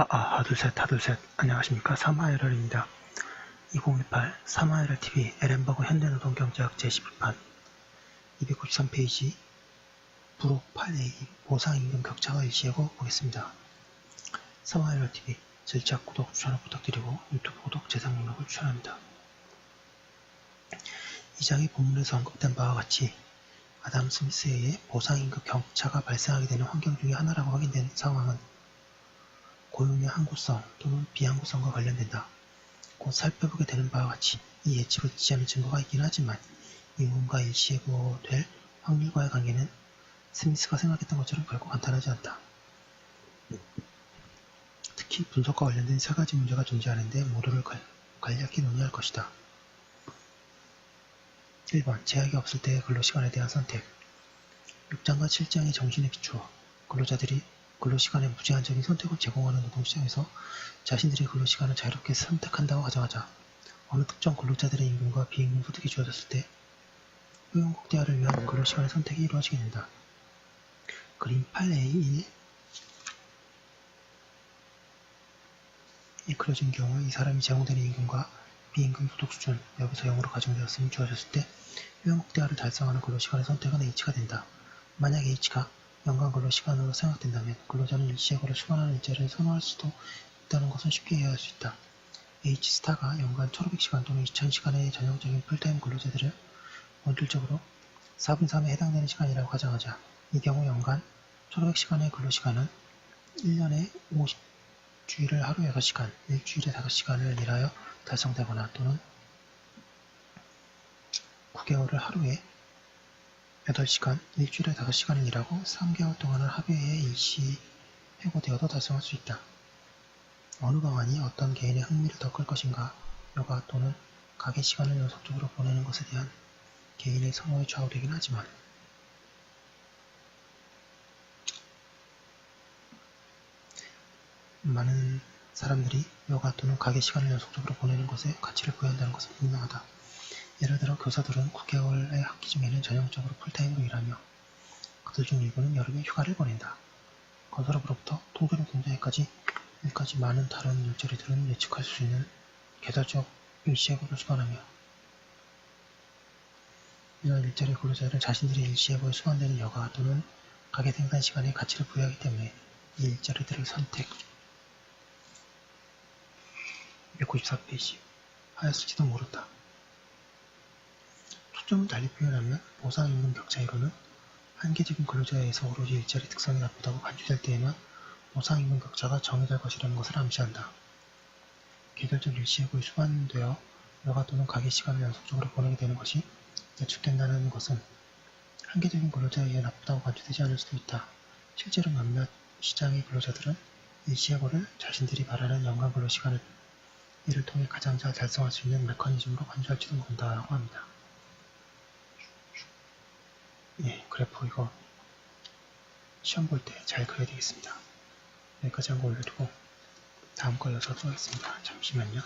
아, 아, 하둘 셋, 하둘 셋. 안녕하십니까. 3화열혈입니다. 2018 3화열혈 TV LM버그 현대노동경제학 제11판 293페이지 부록 8A 보상임금 격차가 일시하고 보겠습니다. 3화열혈 TV 절차 구독, 추천을 부탁드리고 유튜브 구독, 재생 목록을 추천합니다. 이 장의 본문에서 언급된 바와 같이 아담 스미스에 의해 보상임금 격차가 발생하게 되는 환경 중의 하나라고 확인된 상황은 고용의 항구성 또는 비항구성과 관련된다. 곧 살펴보게 되는 바와 같이 이 예측을 지지하는 증거가 있긴 하지만 임금과 일시해고될 확률과의 관계는 스미스가 생각했던 것처럼 결코 간단하지 않다. 특히 분석과 관련된 세 가지 문제가 존재하는데 모두를 간- 간략히 논의할 것이다. 1번 제약이 없을 때의 근로시간에 대한 선택 6장과 7장의 정신에 비추어 근로자들이 근로시간에 무제한적인 선택을 제공하는 노동시장에서 자신들의 근로시간을 자유롭게 선택한다고 가정하자 어느 특정 근로자들의 임금과 비임금 소득이 주어졌을 때 효용 극대화를 위한 근로시간의 선택이 이루어지게 된다. 그림 8A1 이 그려진 경우 이 사람이 제공되는 임금과 비임금 소득 수준 여기서 0으로 가정되었음이 주어졌을 때 효용 극대화를 달성하는 근로시간의 선택은 H가 된다. 만약 H가 연간 근로시간으로 생각된다면 근로자는 일시해고를 수반하는 일자리를 선호할 수도 있다는 것은 쉽게 이해할 수 있다. H스타가 연간 1500시간 또는 2000시간의 전형적인 풀타임 근로자들을 원툴적으로 4분 3에 해당되는 시간이라고 가정하자 이 경우 연간 1500시간의 근로시간은 1년에 50주일을 하루 6시간, 일주일에 5시간을 일하여 달성되거나 또는 9개월을 하루에 8시간, 일주일에 5시간을 일하고 3개월 동안은 합의에 일시 해고되어도 달성할 수 있다. 어느 방안이 어떤 개인의 흥미를 더 끌 것인가, 여가 또는 가게 시간을 연속적으로 보내는 것에 대한 개인의 선호에 좌우되긴 하지만 많은 사람들이 여가 또는 가게 시간을 연속적으로 보내는 것에 가치를 부여한다는 것은 분명하다. 예를 들어 교사들은 9개월의 학기 중에는 전형적으로 풀타임으로 일하며 그들 중 일부는 여름에 휴가를 보낸다. 건설업으로부터 통조림 공장에까지 여기까지 많은 다른 일자리들은 예측할 수 있는 계절적 일시해고를 수반하며 이런 일자리 근로자들은 자신들이 일시해고에 수반되는 여가 또는 가게 생산 시간에 가치를 부여하기 때문에 이 일자리들을 선택 194페이지 하였을지도 모른다. 초점을 달리 표현하면 보상 임금 격차 이론은 한계적인 근로자에 의해서 오로지 일자리 특성이 나쁘다고 간주될 때에만 보상 임금 격차가 정의될 것이라는 것을 암시한다. 계절적 일시해고에 수반되어 여가 또는 가게 시간을 연속적으로 보내게 되는 것이 예측된다는 것은 한계적인 근로자에 의해 나쁘다고 간주되지 않을 수도 있다. 실제로 몇몇 시장의 근로자들은 일시해고를 자신들이 바라는 연간 근로 시간을 이를 통해 가장 잘 달성할 수 있는 메커니즘으로 간주할지도 모른다라고 합니다. 예, 그래프 이거 시험 볼 때 잘 그려야 되겠습니다. 여기까지 한 거 올려두고 다음 거 이어서 또 하겠습니다. 잠시만요.